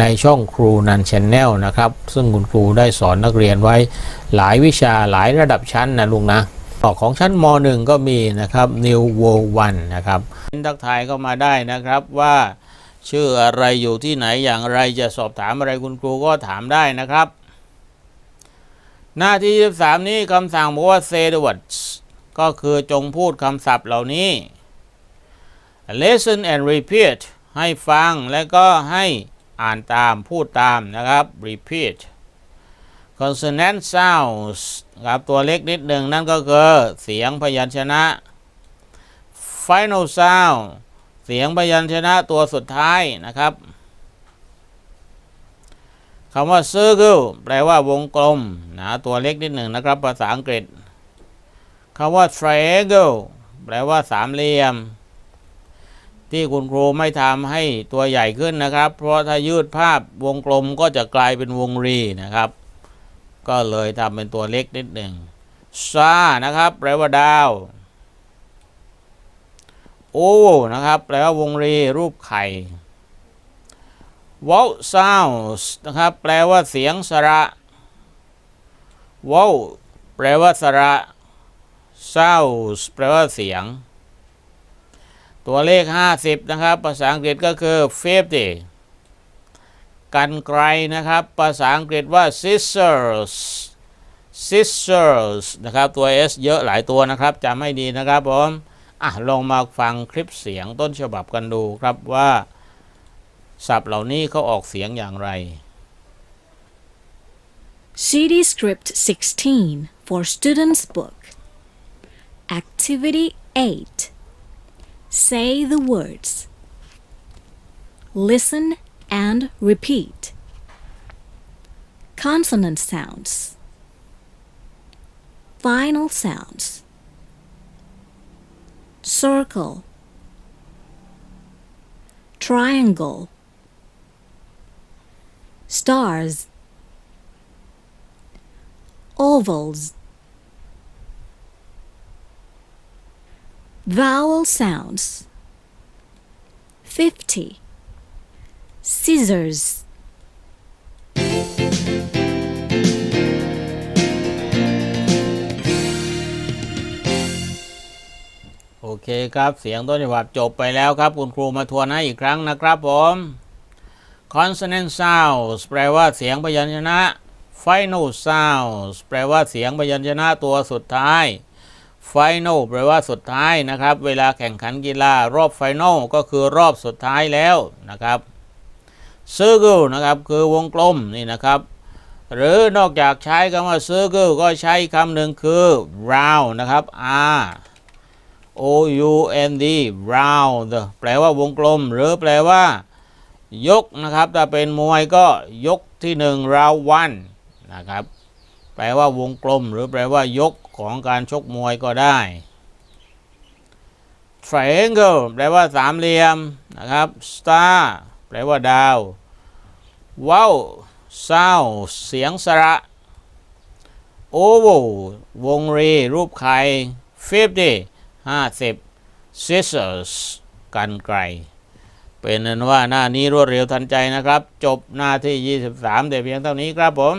ในช่องครูนันชแนลนะครับ ซึ่งคุณครูได้สอนนักเรียนไว้หลายวิชาหลายระดับชั้นนะลุงนะออของชั้นม .1 ก็มีนะครับ New World 1นะครับทักทายเข้ามาได้นะครับว่า ชื่ออะไรอยู่ที่ไหนอย่างไรจะสอบถามอะไรคุณครูก็ถามได้นะครับ หน้าที่ 23 นี้คำสั่งบอกว่า say the words ก็คือจงพูดคำศัพท์เหล่านี้ listen and repeat ให้ฟังและก็ให้ อ่านตาม พูดตามนะครับ repeat consonant sounds ครับตัวเล็กนิดหนึ่งนั่นก็คือเสียงพยัญชนะ final sound เสียงพยัญชนะตัวสุดท้ายนะครับคำว่า circle แปลว่าวงกลมนะตัวเล็กนิดหนึ่งนะครับ ภาษาอังกฤษคำว่า triangle แปลว่าสามเหลี่ยม ที่คุณครูไม่ทำให้ตัวใหญ่ขึ้นนะครับ เพราะถ้ายืดภาพวงกลมก็จะกลายเป็นวงรีนะครับ ก็เลยทำเป็นตัวเล็กนิดหนึ่งซานะครับแปลว่าดาว โอนะครับแปลว่าวงรีรูปไข่ w o w sounds นะครับแปลว่าเสียงสระ w o w แปลว่าสระ sounds แปลว่าเสียง ตัวเลข 50 นะครับ ภาษาอังกฤษก็คือ 50 กันไกลนะครับ ภาษาอังกฤษว่า scissors scissors นะครับ ตัว s เยอะหลายตัวนะครับจำให้ดีนะครับผมอะลองมาฟังคลิปเสียงต้นฉบับกันดูครับว่าศัพท์เหล่านี้เขาออกเสียงอย่างไร CD Script 16 for Students Book. Activity 8. Say the words. Listen and repeat. Consonant sounds. Final sounds. Circle. Triangle. Stars ovals. Vowel sounds 50. Scissors. โอเคครับ เสียงต้นฉบับจบไปแล้วครับ คุณครูมาทวนให้อีกครั้งนะครับผม consonant sounds แปลว่าเสียงพยัญชนะ final sounds แปลว่าเสียงพยัญชนะตัวสุดท้าย final แปลว่าสุดท้ายนะครับ เวลาแข่งขันกีฬารอบ final ก็คือรอบสุดท้ายแล้วนะครับ circle นะครับคือวงกลมนี่นะครับ หรือนอกจากใช้คำว่า circle ก็ใช้คำหนึ่งคือ round นะครับ r o u n d round แปลว่าวงกลม หรือแปลว่า ยกนะครับถ้าเป็นมวยก็ยกที่หนึ่ง round one นะครับแปลว่าวงกลม หรือแปลว่ายก ของการชกมวยก็ได้ triangle แปลว่าสามเหลี่ยมนะครับ star แปลว่าดาว wow sound เสียงสระ oval วงรี รูปไข่ fifty ห้าสิบ scissors กันไกล เป็นนั้นว่าหน้านี้รวดเร็วทันใจนะครับ จบหน้าที่ 23 แต่เพียงเท่านี้ครับผม